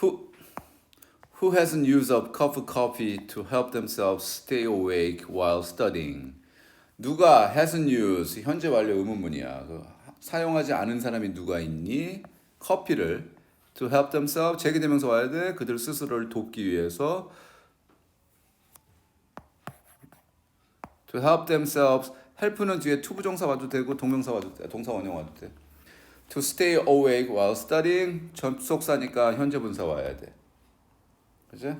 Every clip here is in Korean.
Who who hasn't used up cup of coffee to help themselves stay awake while studying? 누가 hasn't used 현재 완료 의문문이야. 그 사용하지 않은 사람이 누가 있니? 커피를 to help themselves 제기대명사 와야 돼. 그들 스스로를 돕기 위해서 to help themselves help는 뒤에 to 부정사 와도 되고 동명사 와도 돼. 동사 원형 와도 돼. To stay awake while studying 접속사니까 현재 분사 와야 돼. 그지?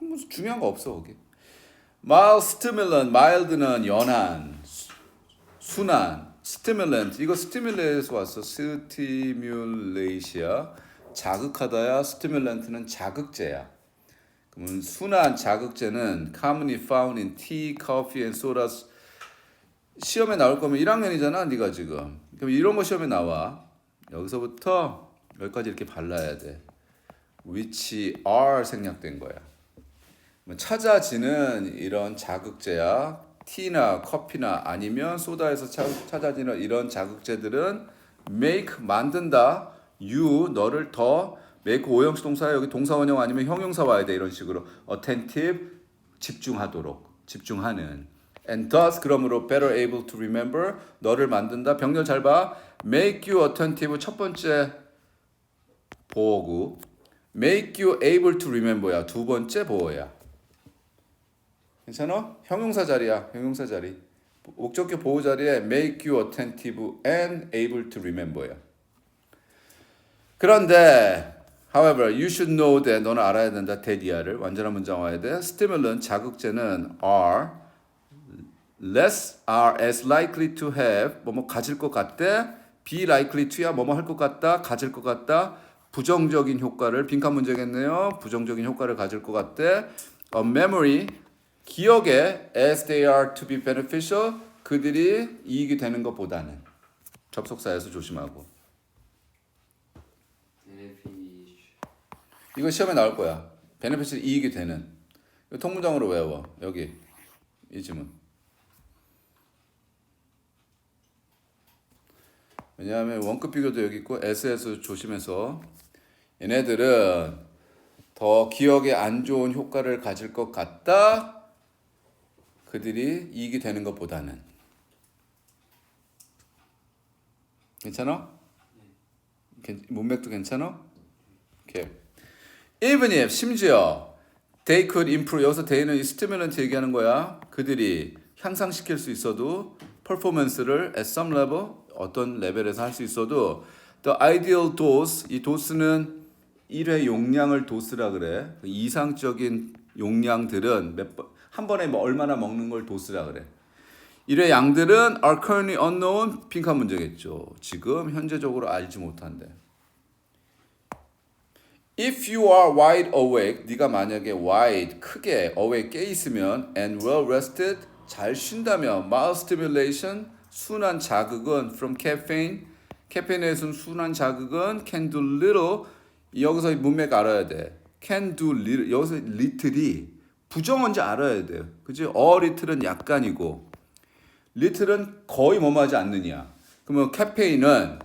무슨 중요한 거 없어 거기. mild stimulant, mild는 연한, 수- 순한, stimulant 이거 stimulate에서 왔어. stimulate야 자극하다야. stimulant는 자극제야. 그러면 순한 자극제는 commonly found in tea, coffee, and sodas. 시험에 나올 거면 1학년이잖아, 네가 지금. 그럼 이런 거 시험에 나와. 여기서부터 여기까지 이렇게 발라야 돼. which are 생략된 거야. 뭐 찾아지는 이런 자극제야 티나 커피나 아니면 소다에서 차- 찾아지는 이런 자극제들은 make 만든다 you 너를 더 make 오형식 동사야 여기 동사 원형 아니면 형용사 와야 돼 이런 식으로 attentive 집중하도록 집중하는 and thus 그러므로 better able to remember 너를 만든다 병렬 잘 봐 make you attentive 첫 번째 보어구 make you able to remember야 두 번째 보어야 괜찮아? 형용사 자리야 형용사 자리 목적격 보호 자리에 make you attentive and able to remember야 그런데 however you should know that 너는 알아야 된다 대디아를 완전한 문장 와야 돼 stimulant 자극제는 are less are as likely to have 뭐뭐 가질 것 같대 be likely to야 뭐뭐 할 것 같다 가질 것 같다. 부정적인 효과를 빈칸 문제겠네요. 부정적인 효과를 가질 것 같대 a memory 기억에 as they are to be beneficial 그들이 이익이 되는 것보다는. 접속사에서 조심하고. 이거 시험에 나올 거야. 베네핏이 이익이 되는. 통문장으로 외워. 여기. 이 지문 왜냐하면 원급 비교도 여기 있고 S에서 조심해서 얘네들은 더 기억에 안 좋은 효과를 가질 것 같다 그들이 이익이 되는 것보다는 괜찮아? 괜- 문맥도 괜찮아? 오케이. even if 심지어 they could improve 여기서 they는 이 stimulant 얘기하는 거야. 그들이 향상시킬 수 있어도 performance를 at some level 어떤 레벨에서 할 수 있어도 the ideal dose 이 도스는 1회 용량을 도스라 그래. 그 이상적인 용량들은 몇 번, 한 번에 뭐 얼마나 먹는 걸 도스라 그래. 1회 양들은 are currently unknown 핑크 문제겠죠. 지금 현재적으로 알지 못한대. If you are wide awake, 네가 만약에 wide 크게 awake 깨 있으면 and well rested 잘 쉰다면 mild stimulation 순한 자극은 from caffeine 카페인에서 순한 자극은 can do little 여기서 문맥 알아야 돼. can do little 여기서 little이 부정어인지 알아야 돼요. 그지? a little은 약간이고 little은 거의 뭐뭐하지 않느냐. 그러면 카페인은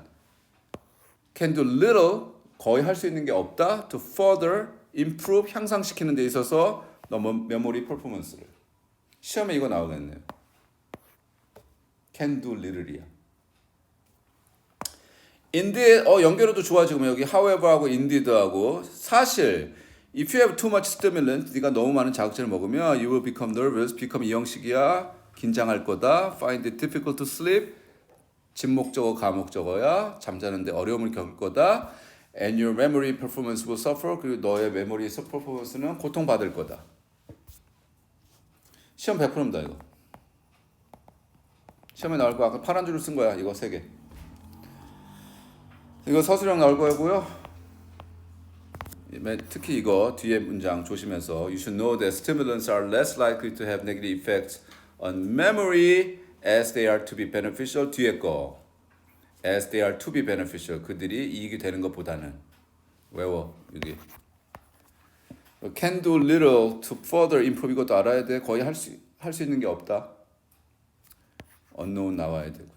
can do little 거의 할 수 있는 게 없다 to further improve 향상시키는 데 있어서 너 메모리 퍼포먼스를 시험에 이거 나오겠네요. Can do little이야. indeed 어 연결어도 좋아 지금 여기 however하고 indeed하고 사실 if you have too much stimulant 네가 너무 많은 자극제를 먹으면 you will become nervous become 이 형식이야 긴장할 거다 find it difficult to sleep 진목적어 가목적어야 잠자는데 어려움을 겪을 거다. And your memory performance will suffer. 그리고 너의 메모리 퍼포먼스는 고통받을 거다. 시험 100%입니다 이거. 시험에 나올 거 아까 파란 줄을 쓴 거야 이거 세 개. 이거 서술형 나올 거고요. 특히 이거 뒤에 문장 조심해서 You should know that stimulants are less likely to have negative effects on memory as they are to be beneficial. 뒤에 거 as they are to be beneficial. 그들이 이익이 되는 것보다는 외워 여기. Can do little to further improve 이것도 알아야 돼. 거의 할 수 할 수 있는 게 없다. Unknown 나와야 되고.